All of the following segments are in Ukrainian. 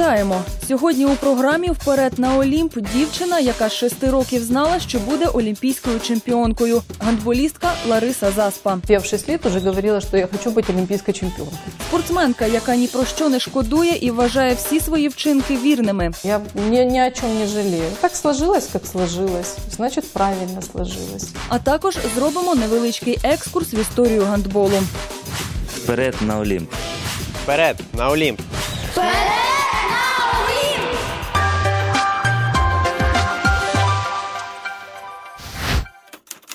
Вітаємо! Сьогодні у програмі Вперед на Олімп дівчина, яка з шести років знала, що буде олімпійською чемпіонкою. Гандболістка Лариса Заспа. Я в 6 лет уже говорила, что я хочу быть олимпийской чемпионкой. Спортсменка, яка ні про що не шкодує і вважає всі свої вчинки вірними. Я ни, ни о чем не жалею. Так сложилось, как сложилось. Значит, правильно сложилось. А також зробимо невеличкий екскурс в історію гандболу. Вперед на Олімп. Вперед на Олімп!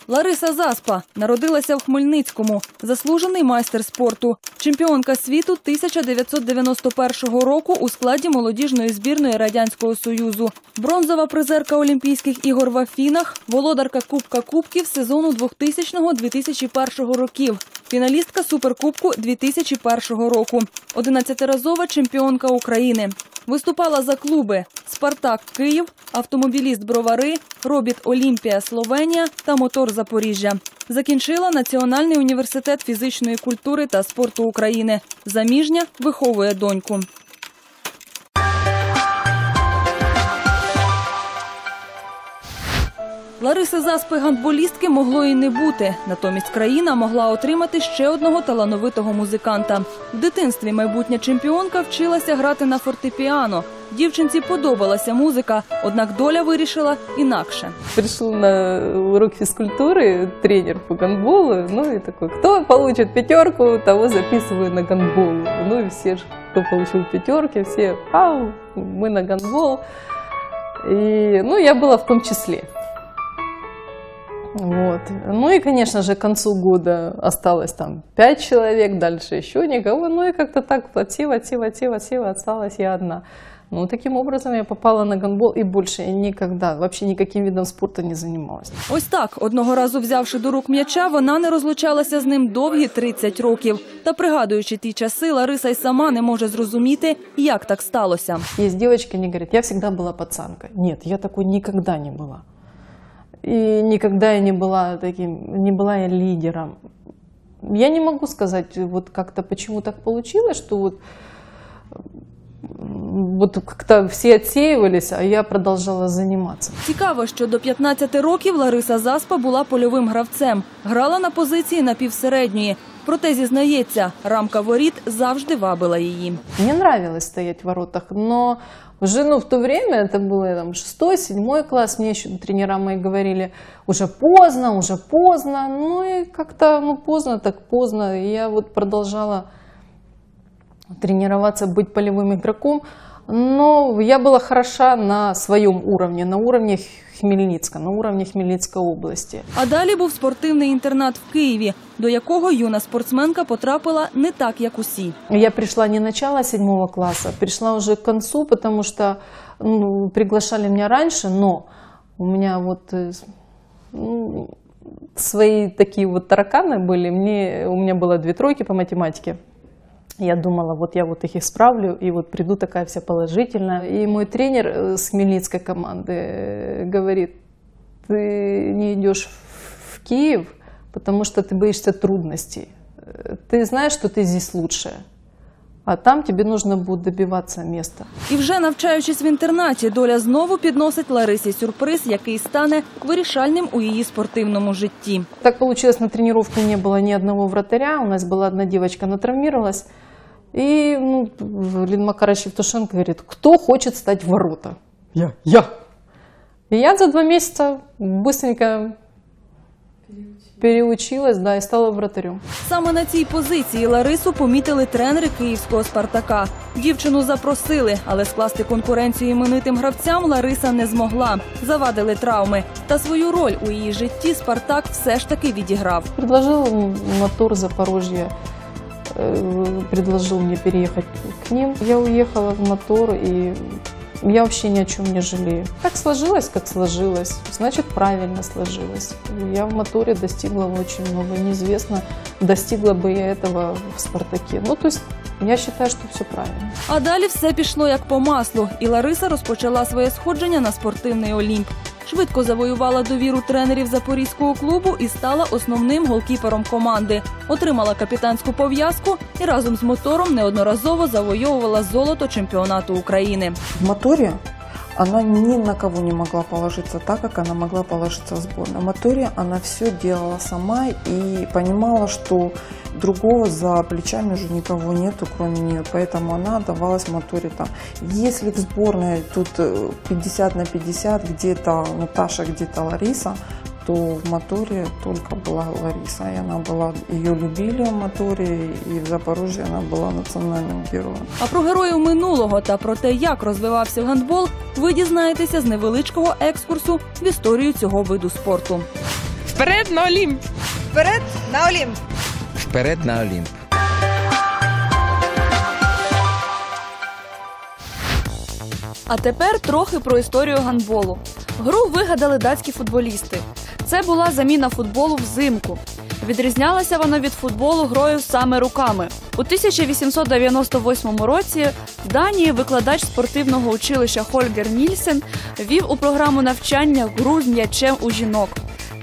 Лариса Заспа народилася в Хмельницькому, заслужений майстер спорту, чемпіонка світу 1991 року у складі молодіжної збірної радянського союзу, бронзова призерка Олімпійських ігор в Афінах, володарка Кубка Кубків сезону 2000-2001 років, фіналістка Суперкубку 2001 року, 11-разова чемпіонка України. Виступала за клуби Спартак Київ, автомобіліст Бровари, Робіт Олімпія Словенія та Мотор Запоріжжя. Закінчила Національний університет фізичної культури та спорту України. Заміжня виховує доньку. Лариси Заспи гандболістки могло і не бути. Натомість країна могла отримати ще одного талановитого музиканта. В дитинстві майбутня чемпіонка вчилася грати на фортепіано. Дівчинці подобалася музика, однак доля вирішила інакше. Пришел на урок физкультуры тренер по гандболу, ну и такой, кто получит пятерку, того записываю на гандбол. Ну и все, ж, кто получил пятерки, все, ау, мы на гандбол. И, ну, я была в том числе. Вот. Ну и, конечно же, к концу года осталось там пять человек, дальше еще никого. Ну и как-то так отсева, отсева, отсева, отсева, осталась я одна. Ну, таким образом я попала на гандбол и больше я никогда, вообще никаким видом спорта не занималась. Ось так, одного разу взявши до рук м'яча, вона не розлучалася з ним довгі 30 років. Та пригадуючи ті часи, Лариса й сама не може зрозуміти, як так сталося. Есть девочки, они говорят, я всегда была пацанкой. Нет, я такой никогда не была. И никогда я не была таким, не была я лидером. Я не могу сказать, вот как-то почему так получилось, что вот, вот как-то все отсеивались, а я продолжала заниматься. Цікаво, що до 15 років Лариса Заспа була польовим гравцем. Грала на позиції напівсередньої. Проте зізнається, рамка воріт завжди вабила її. Мне нравилось стоять в воротах, но уже ну, в то время, это было там, шестой, седьмой класс, мне еще тренера мои говорили, уже поздно, уже поздно. Ну и как-то, ну поздно, так поздно. И я вот продолжала тренироваться, быть полевым игроком. Но я была хороша на своем уровне, на уровне Хмельницка, на уровне Хмельницкой области. А далі був спортивний інтернат в Києві, до якого юна спортсменка потрапила не так, як усі. Я пришла не начало седьмого класса, пришла уже к концу, потому что ну, приглашали меня раньше, но у меня вот э, с- ну, свои такие вот тараканы были. Мне, у меня было две тройки по математике. Я думала, вот я вот их исправлю, и вот приду такая вся положительная. И мой тренер э, с Хмельницкой команды э, говорит, ты не идешь в в Киев, потому что ты боишься трудностей. Э, Ты знаешь, что ты здесь лучшая, а там тебе нужно будет добиваться места. І вже навчаючись в інтернаті, доля знову підносить Ларисі сюрприз, який стане вирішальним у її спортивному житті. Так получилось, на тренировке не было ни одного вратаря, у нас была одна девочка, она травмировалась. И ну, Лин Макарович Евтушенко говорит, кто хочет стать в ворота? Я. Я. И я за два месяца быстренько переучилась, да, и стала вратарем. Саме на цій позиції Ларису помітили тренери київського Спартака. Дівчину запросили, але скласти конкуренцію іменитим гравцям Лариса не змогла. Завадили травми. Та свою роль у її житті Спартак все ж таки відіграв. Предложил м, мотор Запорожья, э, предложил мне переехать к ним. Я уехала в мотор, и я вообще ни о чем не жалею. Так сложилось, как сложилось, значит правильно сложилось. Я в моторе достигла очень много. Неизвестно, достигла бы я этого в «Спартаке». Ну, то есть я считаю, что все правильно. А далі все пішло як по маслу, і Лариса розпочала своє сходження на спортивний Олімп. Швидко завоювала довіру тренерів запорізького клубу і стала основним голкіпером команди. Отримала капітанську пов'язку і разом з мотором неодноразово завойовувала золото чемпіонату України. В моторе она ни на кого не могла положиться так, как она могла положиться в сборной. В моторе она все делала сама и понимала, что другого за плечами уже никого нету, кроме нее. Поэтому она отдавалась моторе там. Если в сборной тут э, 50 на 50, где-то Наташа, где-то Лариса, то в моторе только была Лариса. И она была, ее любили в моторе, и в Запорожье она была национальным героем. А про героїв минулого та про те, як розвивався гандбол, ви дізнаєтеся з невеличкого екскурсу в історію цього виду спорту. Вперед на Олімп! Вперед на Олімп! Вперед на Олімп! А тепер трохи про історію гандболу. Гру вигадали датські футболісти. Це була заміна футболу взимку. Відрізнялася вона від футболу грою саме руками. У 1898 році в Данії викладач спортивного училища Хольгер Нільсен ввів у програму навчання гру з м'ячем у жінок.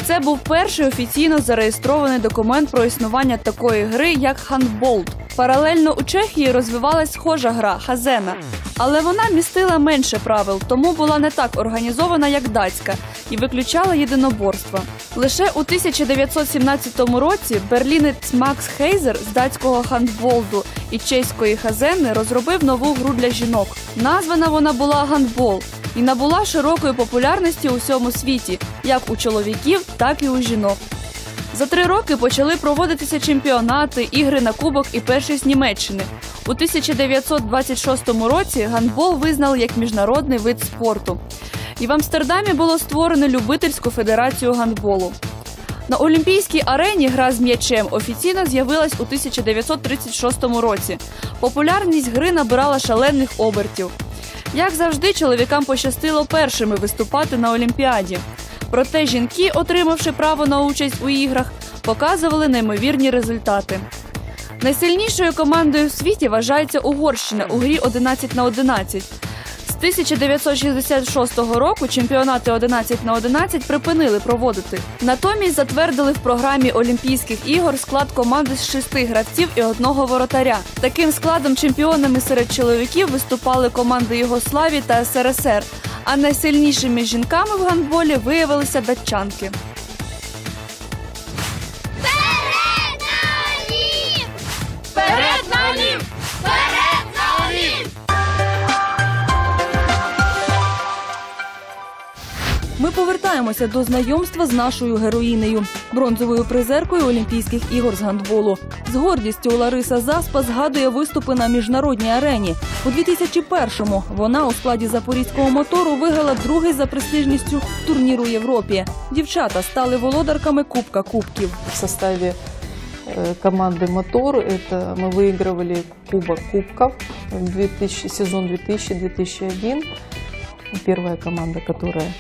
Це був перший офіційно зареєстрований документ про існування такої гри, як хандболт. Паралельно у Чехії розвивалась схожа гра хазена, але вона містила менше правил, тому була не так організована, як датська, і виключала єдиноборства. Лише у 1917 році берлінець Макс Хейзер з датського хандболду і чеської хазени розробив нову гру для жінок. Названа вона була гандбол і набула широкої популярності у всьому світі, як у чоловіків, так і у жінок. За три роки почали проводитися чемпіонати, ігри на кубок і першість Німеччини. У 1926 році гандбол визнали як міжнародний вид спорту. І в Амстердамі було створено любительську федерацію гандболу. На Олімпійській арені гра з м'ячем офіційно з'явилась у 1936 році. Популярність гри набирала шалених обертів. Як завжди, чоловікам пощастило першими виступати на Олімпіаді. Проте жінки, отримавши право на участь у іграх, показували неймовірні результати. Найсильнішою командою в світі вважається Угорщина у грі 11 на 11. З 1966 року чемпіонати 11 на 11 припинили проводити. Натомість затвердили в програмі Олімпійських ігор склад команди з шести гравців і одного воротаря. Таким складом чемпіонами серед чоловіків виступали команди Югославії та СРСР. А найсильнішими жінками в гандболі виявилися датчанки. повертаємося до знайомства з нашою героїнею, бронзовою призеркою Олімпійських ігор з гандболу. З гордістю Лариса Заспа згадує виступи на міжнародній арені. У 2001-му вона у складі запорізького мотору виграла другий за престижністю турнір у Європі. Дівчата стали володарками Кубка Кубків. В составе э, команды «Мотор» это мы выигрывали Кубок Кубков, 2000, сезон 2000-2001. Первая команда, которая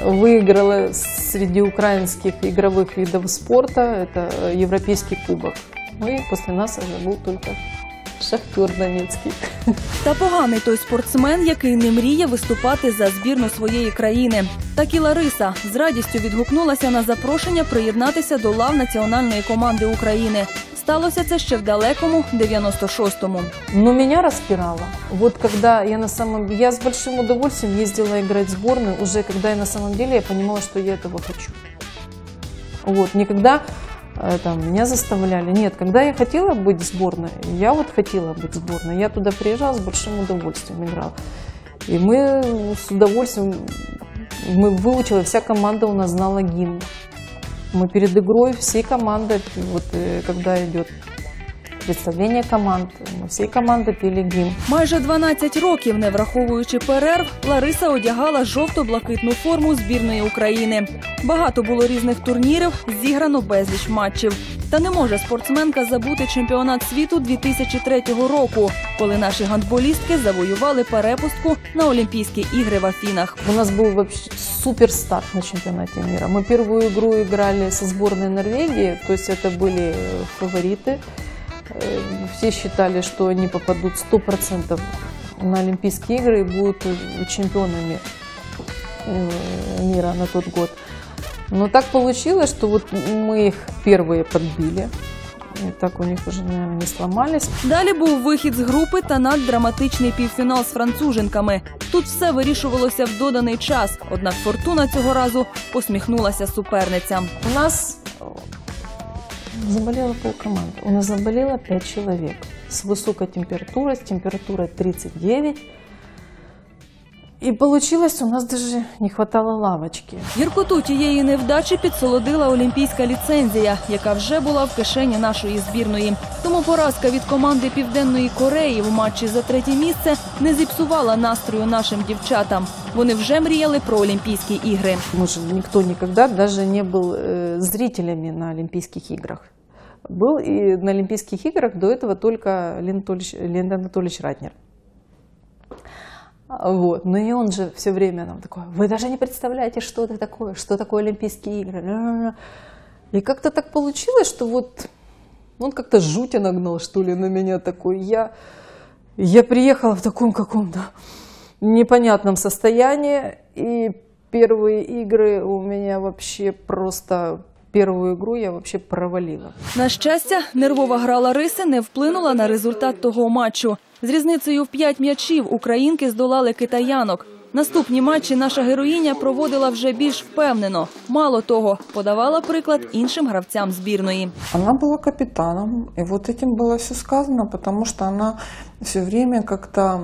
выиграла среди украинских игровых видов спорта, это э, Европейский Кубок. Ну и после нас уже был только Шахтер Донецкий. Та поганий той спортсмен, який не мріє виступати за збірну своєї країни. Так і Лариса з радістю відгукнулася на запрошення приєднатися до лав національної команди України. Сталося це ще в далекому 96-му. Но меня распирало. Вот когда я на самом я с большим удовольствием ездила играть в сборную, уже когда я на самом деле я понимала, что я этого хочу. Вот, никогда э, там, меня заставляли. Нет, когда я хотела быть в сборной, я вот хотела быть в сборной. Я туда приезжала с большим удовольствием играла. И мы с удовольствием, мы выучила, вся команда у нас знала гимн. Мы перед игрой всей командой, вот э, когда идет представление команд, мы всей командой пели гимн. Майже 12 років, не враховуючи перерв, Лариса одягала жовто-блакитну форму збірної України. Багато було різних турнірів, зіграно безліч матчів. Та не може спортсменка забути чемпіонат світу 2003 року, коли наші гандболістки завоювали перепустку на Олімпійські ігри в Афінах. У нас был вообще супер старт на чемпионате мира. Мы первую игру играли со сборной Норвегии, то есть это были э, фавориты. Э, Все считали, что они попадут 100% на Олимпийские игры и будут э, чемпионами. э, мира на тот год. Но так получилось, что вот мы их первые подбили. И так у них уже, наверное, не сломались. Далі був вихід з групи та наддраматичний півфінал з француженками. Тут все вирішувалося в доданий час. Однак фортуна цього разу посміхнулася суперницям. У нас э, заболело полкоманды. У нас заболело 5 человек с высокой температурой, с температурой 39. И получилось, у нас даже не хватало лавочки. Гіркоту тієї невдачі підсолодила олімпійська ліцензія, яка вже була в кишені нашої збірної. Тому поразка від команди Південної Кореї в матчі за третє місце не зіпсувала настрою нашим дівчатам. Вони вже мріяли про Олімпійські ігри. Мы же никто никогда даже не был э, зрителями на Олимпийских играх. Был и на Олимпийских играх до этого только Леонид Анатольевич, Леонид Анатольевич Ратнер. А, Вот. Но и он же все время нам такой, вы даже не представляете, что это такое, что такое Олимпийские игры. Ля-ля-ля». И как-то так получилось, что вот он как-то жути нагнал, что ли, на меня такой. Я, я приехала в таком каком-то непонятном состоянии, и первые игры у меня вообще просто... Первую игру я вообще провалила. На щастя, нервова гра Лариси не вплинула на результат того матчу. З різницею в п'ять м'ячів українки здолали китаянок. Наступні матчі наша героїня проводила вже більш впевнено. Мало того, подавала приклад іншим гравцям збірної. Она была капитаном, и вот этим было все сказано, потому что она все время как-то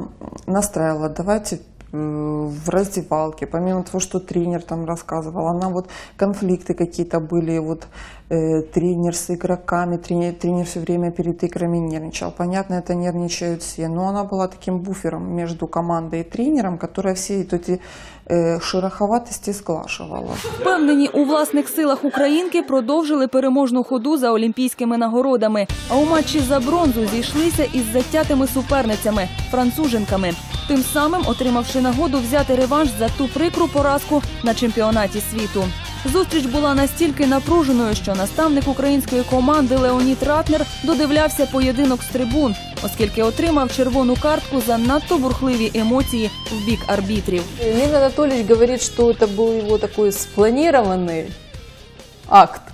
настраивала, давайте э, в раздевалке, помимо того, что тренер там рассказывал, она вот конфликты какие-то были, вот э, тренер с игроками, тренер, тренер все время перед играми нервничал. Понятно, это нервничают все, но она была таким буфером между командой и тренером, которая все вот эти э, шероховатости сглашивала. Впевнені у власних силах українки продовжили переможну ходу за олімпійськими нагородами. А у матчі за бронзу зійшлися із затятими суперницями француженками. Тим самим отримавши нагоду взяти реванш за ту прикру поразку на чемпіонаті світу. Зустріч була настільки напруженою, що наставник української команди Леонід Ратнер додивлявся поєдинок з трибун, оскільки отримав червону картку за надто бурхливі емоції в бік арбітрів. Леонид Анатольевич говорит, что это был его такой спланированный акт.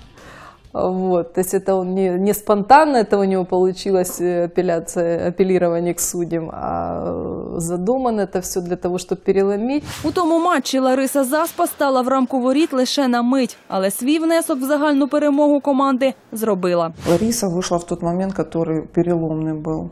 Вот, то есть это он не, не спонтанно, это у него получилось э, апелляция, апеллирование к судьям, а э, задумано это все для того, чтобы переломить. У тому матчі Лариса Заспа стала в рамку воріт лише на мить, але свій внесок в загальну перемогу команди зробила. Лариса вышла в тот момент, который переломный был.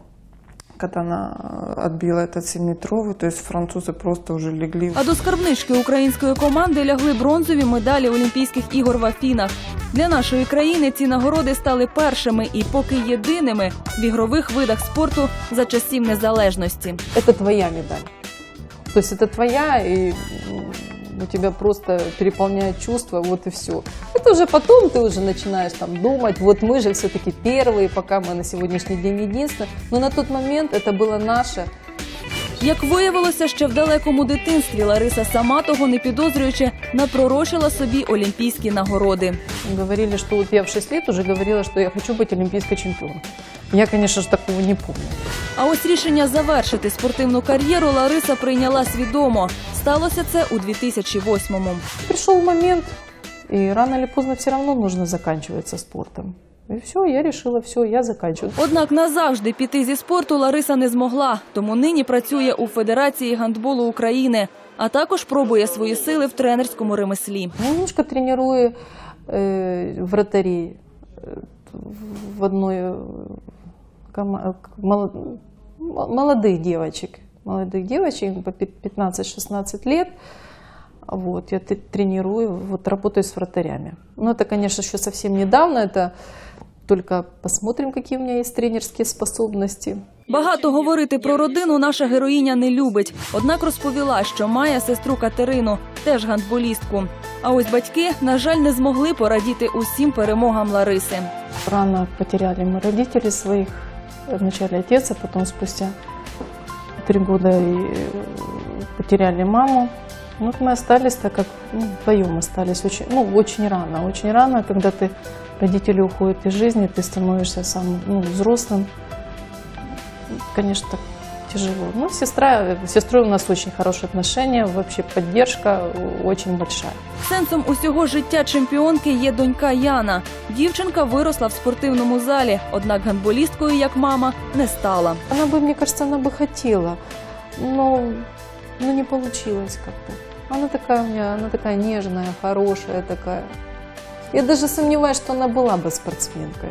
Когда она э, отбила этот 7-метровый, то есть французы просто уже легли. А до скарбнички української команди лягли бронзові медалі Олімпійських ігор в Афінах. Для нашої країни ці нагороди стали першими і поки єдиними в ігрових видах спорту за часів незалежності. Это твоя медаль. То есть это твоя, и м, у тебя просто переполняет чувства, вот и все. Это уже потом ты уже начинаешь там думать, вот мы же все-таки первые, пока мы на сегодняшний день единственные. Но на тот момент это было наше. Як виявилося, ще в далекому дитинстві Лариса сама того не підозрюючи, напророчила собі олімпійські нагороди. Говорили, что вот я в 6 лет уже говорила, что я хочу быть олимпийской чемпионом. Я, конечно же, такого не помню. А ось рішення завершити спортивну кар'єру Лариса прийняла свідомо. Сталося це у 2008-му. Пришел момент, и рано или поздно все равно нужно заканчивать со спортом. И все, я решила, все, я заканчиваю. Однак назавжди піти зі спорту Лариса не змогла, тому нині працює у Федерації гандболу України, а також пробує свої сили в тренерському ремеслі. Немножко тренирую э, вратарей э, в одной э, кома- к- моло- м- молодых девочек. Молодых девочек им по пи- 15-16 лет. Вот, я т- тренирую, вот работаю с вратарями. Но это, конечно, еще совсем недавно, это только посмотрим, какие у меня есть тренерские способности. Багато говорити про родину наша героїня не любить. Однак розповіла, що має сестру Катерину, теж гандболістку. А ось батьки, на жаль, не змогли порадіти усім перемогам Лариси. Рано потеряли мы родителей своих. Вначале отец, а потом спустя три года и э, потеряли маму. Ну, Вот мы остались, так как ну, вдвоем остались очень, ну, очень рано. Очень рано, когда ты родители уходят из жизни, ты становишься сам ну, взрослым. Конечно, так тяжело. Ну, сестра, с сестрой у нас очень хорошие отношения, вообще поддержка очень большая. Сенсом усього життя чемпіонки є донька Яна. Дівчинка виросла в спортивному залі, однак гандболісткою, як мама, не стала. Она бы, мне кажется, она бы хотела, но, но не получилось как-то. Она такая у меня, она такая нежная, хорошая такая. Я даже сомневаюсь, что она была бы спортсменкой.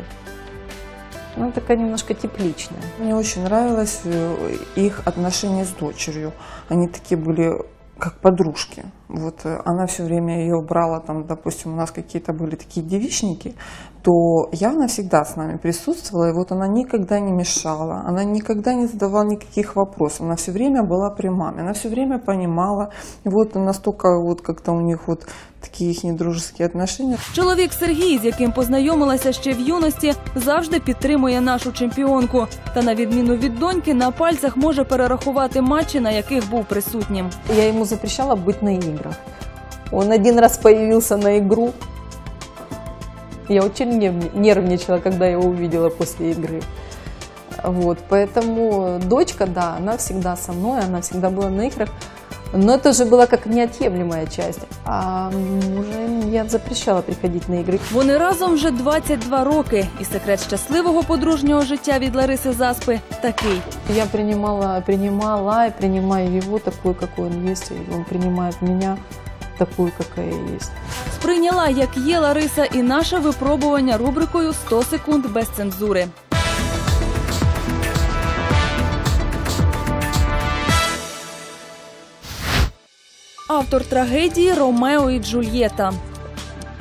Она такая немножко тепличная. Мне очень нравилось э, их отношения с дочерью. Они такие были как подружки. Вот э, она все время ее брала, там, допустим, у нас какие-то были такие девичники, то Яна всегда с нами присутствовала, и вот она никогда не мешала, она никогда не задавала никаких вопросов, она все время была при маме, она все время понимала, и вот настолько вот как-то у них вот такие их недружеские отношения. Чоловік Сергій, з яким познайомилася ще в юності, завжди підтримує нашу чемпіонку. Та на відміну від доньки, на пальцях може перерахувати матчі, на яких був присутнім. Я ему запрещала быть на играх. Он один раз появился на игру. Я очень нерв- нервничала, когда его увидела после игры. Вот, поэтому дочка, да, она всегда со мной, она всегда была на играх. Но это же была как неотъемлемая часть. А уже я запрещала приходить на игры. Вони разом вже 22 роки, і секрет щасливого подружнього життя від Лариси Заспи такий. Я принимала, принимала и принимаю его такой, какой он есть, и он принимает меня такой, какая я есть. Сприйняла, як є Лариса, і наше випробування рубрикою «100 секунд без цензури. Автор трагедії Ромео і Джульєта.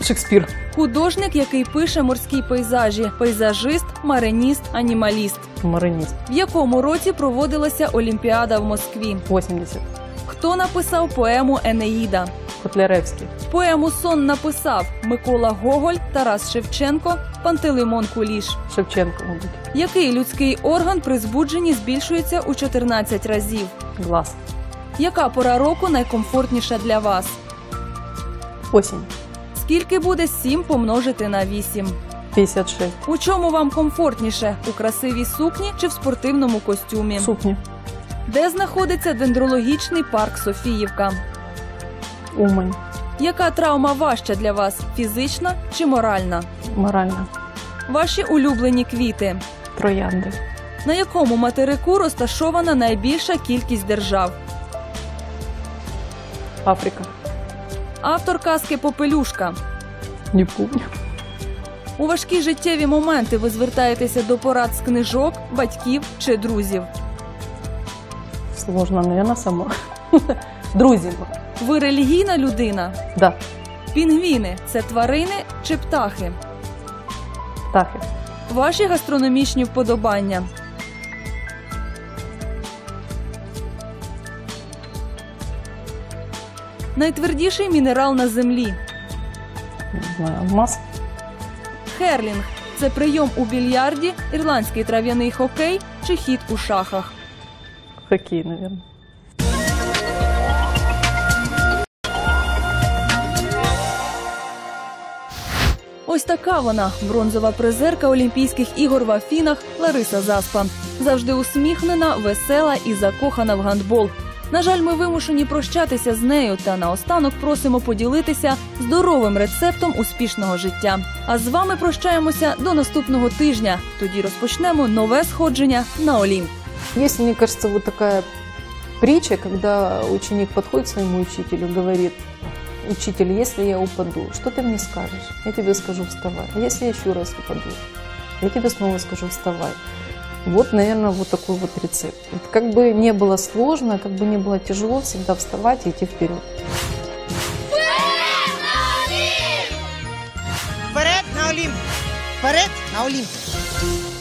Шекспир. Художник, який пише морські пейзажі, пейзажист, мариніст, анімаліст. Маринист. В якому році проводилася Олімпіада в Москві? 80. Хто написав поему Енеїда? Котляревский. Поему Сон написав Микола Гоголь, Тарас Шевченко, Пантелеймон Куліш. Шевченко, мабуть. Який людський орган при збудженні збільшується у 14 разів? Глаз. Яка пора року найкомфортніша для вас? Осень. Скільки буде 7 помножити на 8? 56. У чому вам комфортніше? У красивій сукні чи в спортивному костюмі? Сукни. Де знаходиться дендрологічний парк Софіївка? Умань. Яка травма важча для вас фізична чи моральна? Морально. Ваші улюблені квіти. Троянди. На якому материку розташована найбільша кількість держав? Африка. Автор казки Попелюшка. Не помню. У важкі життєві моменти ви звертаєтеся до порад з книжок, батьків чи друзів. Сложно, наверное, сама. Друзі. Ви релігійна людина. Да. Пінгвіни це тварини чи птахи? Птахи. Ваші гастрономічні вподобання. Найтвердіший мінерал на землі. Алмаз. Херлінг це прийом у більярді, ірландський трав'яний хокей чи хід у шахах. Хоккей, наверное. Ось така вона бронзова призерка Олімпійських ігор в Афінах Лариса Заспа. Завжди усміхнена, весела і закохана в гандбол. На жаль, ми вимушені прощатися з нею та наостанок просимо поділитися здоровим рецептом успішного життя. А з вами прощаємося до наступного тижня. Тоді розпочнемо нове сходження на Олімп. Есть, мне кажется, вот такая притча, когда ученик подходит к своему учителю, говорит, учитель, если я упаду, что ты мне скажешь? Я тебе скажу, вставай. А если я еще раз упаду? Я тебе снова скажу, вставай. Вот, наверное, вот такой вот рецепт. Вот как бы не было сложно, как бы не было тяжело, всегда вставать и идти вперед. Вперед на Олімп! Вперед на Олімп!